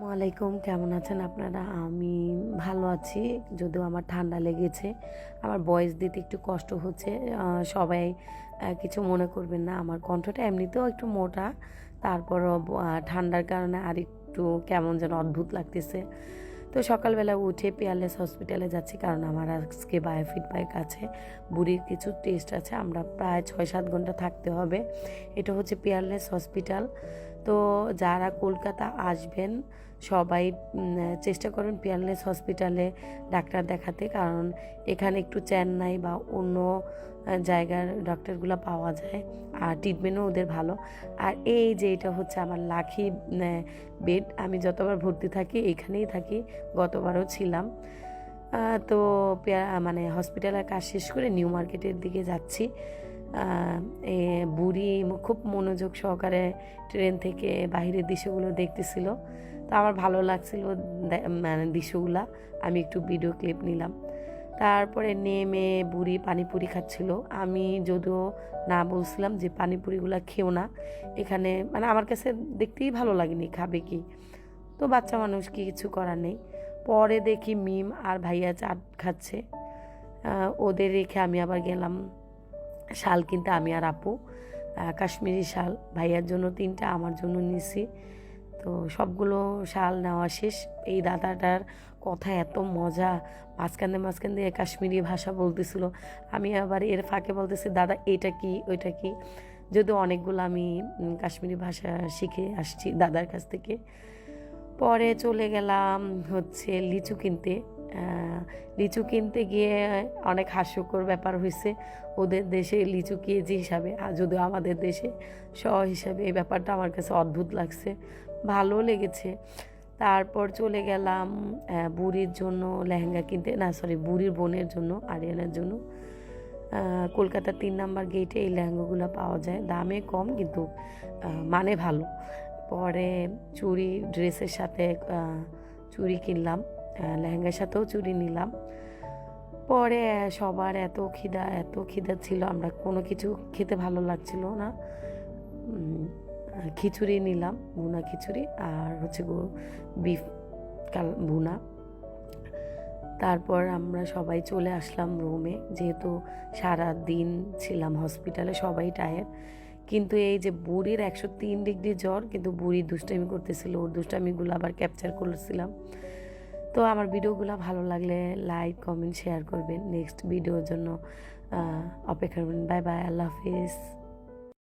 আসসালামাইকুম কেমন আছেন আপনারা? আমি ভালো আছি, যদিও আমার ঠান্ডা লেগেছে। আমার বয়স দিতে একটু কষ্ট হচ্ছে। সবাই কিছু মনে করবেন না, আমার কণ্ঠটা এমনিতেও একটু মোটা। তারপরও ঠান্ডার কারণে আর একটু কেমন যেন অদ্ভুত লাগতেছে। তো সকালবেলা উঠে পিয়ারলেস হসপিটালে যাচ্ছি, কারণ আমার আজকে বায়োফিডব্যাক আছে। বুড়ির কিছু টেস্ট আছে, আমরা প্রায় ছয় সাত ঘণ্টা থাকতে হবে। এটা হচ্ছে পিয়ারলেস হসপিটাল তো যারা কলকাতা আসবেন, সবাই চেষ্টা করুন পিয়ারলেস হসপিটালে ডাক্তার দেখাতে। কারণ এখানে একটু চেন্নাই বা অন্য জায়গার ডক্টরগুলো পাওয়া যায় আর ট্রিটমেন্টও ওদের ভালো। আর এই যে এটা হচ্ছে আমার লাখি বেড আমি যতবার ভর্তি থাকি এখানেই থাকি, গতবারও ছিলাম। তো মানে হসপিটালের কাজ শেষ করে নিউ মার্কেটের দিকে যাচ্ছি। বুড়ি খুব মনোযোগ সহকারে ট্রেন থেকে বাহিরের দৃশ্যগুলো দেখতেছিল। তো আমার ভালো লাগছিল মানে দৃশ্যগুলা। আমি একটু ভিডিও ক্লিপ নিলাম। তারপরে নেমে বুড়ি পানিপুরি খাচ্ছিল। আমি যদিও না বলছিলাম যে পানিপুরিগুলো খেও না। এখানে মানে আমার কাছে দেখতেই ভালো লাগেনি খাবে কি। তো বাচ্চা মানুষ কি কিছু করার নেই। পরে দেখি মিম আর ভাইয়া চাট খাচ্ছে। ওদের রেখে আমি আবার গেলাম। শাল কিনতে আমি আর আপু কাশ্মীরি শাল। ভাইয়ার জন্য তিনটা, আমার জন্য নিছি। তো সবগুলো শাল নেওয়া শেষ। এই দাদাটার কথা এত মজা, মাঝখান দিয়ে মাঝখান দিয়ে কাশ্মীরি ভাষা বলতেছিল। আমি আবার এর ফাঁকে বলতেছি, দাদা, এটা কি, ওইটা কি? যদিও অনেকগুলো আমি কাশ্মীরি ভাষা শিখে আসছি দাদার কাছ থেকে। পরে চলে গেলাম হচ্ছে লিচু কিনতে। লিচু কিনতে গিয়ে অনেক হাস্যকর ব্যাপার হয়েছে। ওদের দেশে লিচু কেজি হিসাবে, আর যদিও আমাদের দেশে শ হিসাবে এই ব্যাপারটা আমার কাছে অদ্ভুত লাগছে। ভালো লেগেছে। তারপর চলে গেলাম বুড়ির জন্য লেহেঙ্গা কিনতে, না সরি বুড়ির বোনের জন্য, আরিয়ানার জন্য। কলকাতার তিন নাম্বার গেটে এই লেহেঙ্গাগুলো পাওয়া যায়। দামে কম, কিন্তু মানে ভালো। পরে চুড়ি ড্রেসের সাথে চুড়ি কিনলাম। লেহেঙ্গার সাথেও চুড়ি নিলাম। পরে সবার এত খিদা এত খিদা ছিল, আমরা কোনো কিছু খেতে ভালো লাগছিল না। খিচুড়ি নিলাম, ভুনা খিচুড়ি আর হচ্ছে গো বিফ, কাল ভুনা। তারপর আমরা সবাই চলে আসলাম রুমে যেহেতু সারা দিন ছিলাম হসপিটালে সবাই টায়ার কিন্তু এই যে বুড়ির একশো তিন ডিগ্রি জ্বর, কিন্তু বুড়ি দুষ্টামি করতেছিল, ওর দুষ্টামিগুলো আবার ক্যাপচার করেছিলাম। তো আমার ভিডিওগুলো ভালো লাগলে লাইক কমেন্ট শেয়ার করবেন। নেক্সট ভিডিওর জন্য অপেক্ষা করবেন। বাই বাই আল্লাহ হাফিজ।